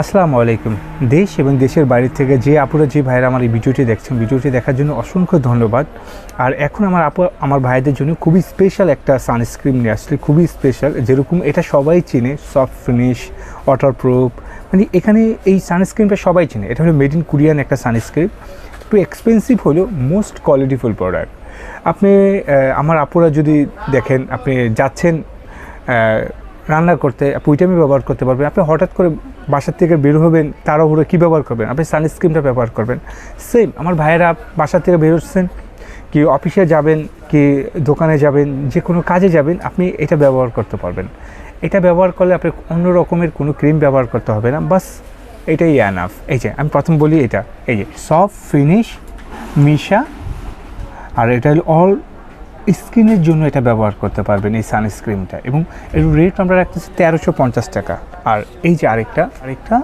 আসসালামু আলাইকুম। দেশ এবং দেশের বাইরে থেকে যে আপুরা, যে ভাইয়েরা আমার এই ভিডিওটি দেখছেন, ভিডিওটি দেখার জন্য অসংখ্য ধন্যবাদ। আর এখন আমার আপু, আমার ভাইদের জন্য খুবই স্পেশাল একটা সানস্ক্রিন নিয়ে আসলে খুবই স্পেশাল যেরকম এটা সবাই চিনে সফট ফিনিশ ওয়াটারপ্রুফ মানে এখানে এই সানস্ক্রিনটা সবাই চিনে। এটা হলো মেড ইন কোরিয়ান একটা সানস্ক্রিন একটু এক্সপেন্সিভ হলেও মোস্ট কোয়ালিটিফুল প্রোডাক্ট আপনি আমার আপুরা যদি দেখেন, আপনি যাচ্ছেন রান্না করতে, আপনি ওই টাইমে ব্যবহার করতে পারবেন। আপনি হঠাৎ করে বাসার থেকে বের হবেন, তাড়াহুড়ো কী ব্যবহার করবেন? আপনি সানস্ক্রিনটা ব্যবহার করবেন। সেম আমার ভাইয়েরা বাসা থেকে বেরোচ্ছেন কি অফিসে যাবেন, কি দোকানে যাবেন, যে কোনো কাজে যাবেন, আপনি এটা ব্যবহার করতে পারবেন। এটা ব্যবহার করলে আপনি অন্য রকমের কোনো ক্রিম ব্যবহার করতে হবে না, বাস এটাই অ্যানাফ এই যে, আমি প্রথম বলি এটা। এই যে সফট ফিনিশ মিশা, আর এটা হলো অল স্কিনের জন্য এটা ব্যবহার করতে পারবেন এই সানস্ক্রিনটা। এবং এর রেট আমরা রাখতেছি তেরোশো পঞ্চাশ টাকা। আর এই যে আরেকটা আরেকটা,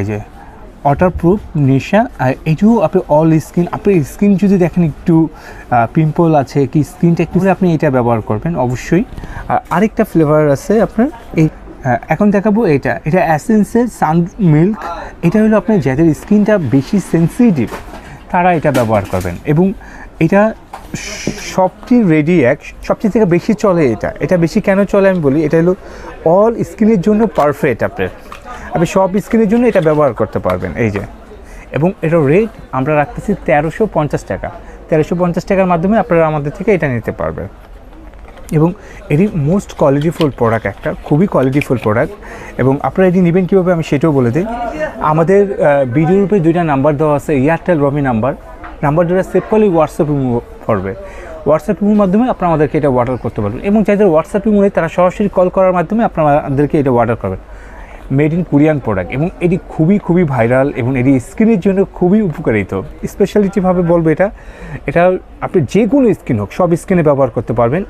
এই যে ওয়াটারপ্রুফ নেশা আর এটিও আপনি অল স্কিন আপনি স্কিন যদি দেখেন একটু পিম্পল আছে কি স্কিনটা একটু আপনি এটা ব্যবহার করবেন অবশ্যই। আর আরেকটা ফ্লেভার আছে আপনার, এই এখন দেখাবো এটা। এটা অ্যাসেন্সের সান মিল্ক এটা হলো আপনার যাদের স্কিনটা বেশি সেন্সিটিভ তারা এটা ব্যবহার করবেন। এবং এটা সবচেয়ে রেডি এক, সবচেয়ে থেকে বেশি চলে এটা। এটা বেশি কেন চলে আমি বলি? এটা হলো অল স্কিনের জন্য পারফেক্ট আপনার আপনি সব স্কিনের জন্য এটা ব্যবহার করতে পারবেন, এই যে। এবং এটার রেট আমরা রাখতেছি তেরোশো পঞ্চাশ টাকা। তেরোশো পঞ্চাশ টাকার মাধ্যমে আপনারা আমাদের থেকে এটা নিতে পারবেন। এবং এটি মোস্ট কোয়ালিটিফুল প্রোডাক্ট একটা, খুবই কোয়ালিটিফুল প্রোডাক্ট এবং আপনারা এটি নেবেন কীভাবে আমি সেটাও বলে দিই। আমাদের ভিডিওর উপরে দুইটা নাম্বার দেওয়া আছে এয়ারটেল রমি নাম্বার নাম্বার দুটা সেভ করলেই হোয়াটসঅ্যাপ করবে। হোয়াটসঅ্যাপ ইমোর মাধ্যমে আপনারা আমাদেরকে এটা অর্ডার করতে পারবেন। এবং যাদের হোয়াটসঅ্যাপ ইমো নেই তারা সরাসরি কল করার মাধ্যমে আপনারা আমাদেরকে এটা অর্ডার করবেন। মেড ইন কোরিয়ান প্রোডাক্ট এবং এটি খুবই খুবই ভাইরাল এবং এটি স্কিনের জন্য খুবই উপকারিত। স্পেশালিটিভাবে বলব এটা এটা আপনি যে কোনো স্কিন হোক, সব স্কিনে ব্যবহার করতে পারবেন।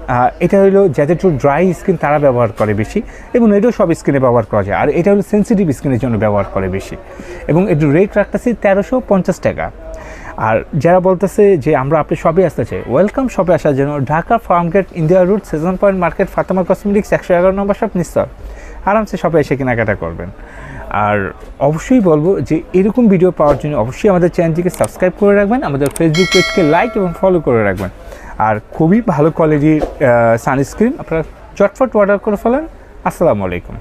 এটা হলো যাদের একটু ড্রাই স্কিন তারা ব্যবহার করে বেশি এবং এটাও সব স্কিনে ব্যবহার করা যায়। আর এটা হলো সেন্সিটিভ স্কিনের জন্য ব্যবহার করে বেশি। এবং এটির রেট রাখতেছি তেরোশো পঞ্চাশ টাকা। আর যারা বলতেছে যে আমরা আপনি সবে আসতে চাই ওয়েলকাম শপে আসার জন্য ঢাকা ফার্মগেট ইন্ডিয়া রুট সেজন পয়েন্ট মার্কেট ফাতেমা কসমেটিক্স একশো এগারো নম্বর শপ নিশ্চয়। আরামসে শপে এসে কেনাকাটা করবেন। আর অবশ্যই বলব যে এরকম ভিডিও পাওয়ার জন্য অবশ্যই আমাদের চ্যানেলটিকে সাবস্ক্রাইব করে রাখবেন, আমাদের ফেসবুক পেজকে লাইক এবং ফলো করে রাখবেন। আর খুবই ভালো কোয়ালিটির সানস্ক্রিন আপনারা চটফট অর্ডার করে ফেলেন। আসসালামু আলাইকুম।